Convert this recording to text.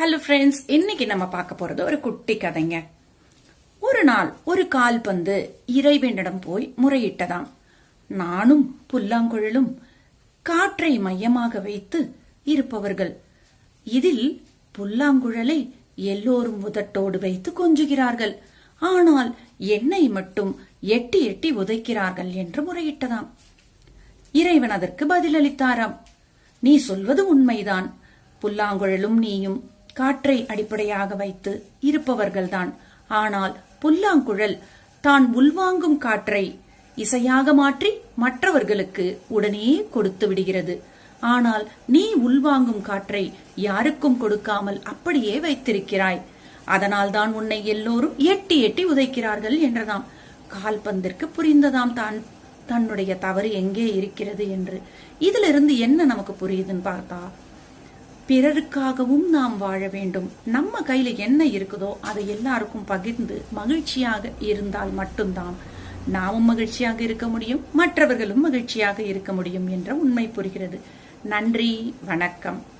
Hello friends இன்னைக்கு நம்ம பார்க்க போறது ஒரு குட்டி கதைங்க. ஒரு நாள் ஒரு கால்பந்து இறைவனிடம் போய் முறையிட்டதாம். நானும் புல்லாங்குழலும் காற்றை மையமாக வைத்து இருப்பவர்கள். இதில் புல்லாங்குழலை எல்லோரும் உதட்டோடு வைத்து கொஞ்சுகிறார்கள். ஆனால் என்னை மட்டும் எட்டி எட்டி உதைக்கிறார்கள் என்று முறையிட்டதாம். இறைவன் அதற்கு பதிலளித்தாராம். நீ சொல்வது உண்மைதான். புல்லாங்குழலும் நீயும் காற்றை அடிப்படையாக வைத்து இருப்பவர்கள்தான். ஆனால் புல்லாங்குழல் தான் உள்வாங்கும் காற்றை இசையாக மாற்றி மற்றவர்களுக்கு உடனே கொடுத்து விடுகிறது. ஆனால் நீ உள்வாங்கும் காற்றை யாருக்கும் கொடுக்காமல் அப்படியே வைத்திருக்கிறாய். அதனால்தான் உன்னை எல்லோரும் எட்டி எட்டி உதைக்கிறார்கள் என்றதாம். கால்பந்திற்கு புரிந்ததாம் தான். தன்னுடைய தவறு எங்கே இருக்கிறது என்று. இதிலிருந்து என்ன நமக்கு புரியுதுன்னு பார்த்தா பிறருக்காகவும் நாம் வாழ வேண்டும். நம்ம கையில என்ன இருக்குதோ அதை எல்லாருக்கும் பகிர்ந்து மகிழ்ச்சியாக இருந்தால் மட்டும்தான் நாமும் மகிழ்ச்சியாக இருக்க முடியும் மற்றவர்களும் மகிழ்ச்சியாக இருக்க முடியும் என்ற உண்மை புரிகிறது. நன்றி வணக்கம்.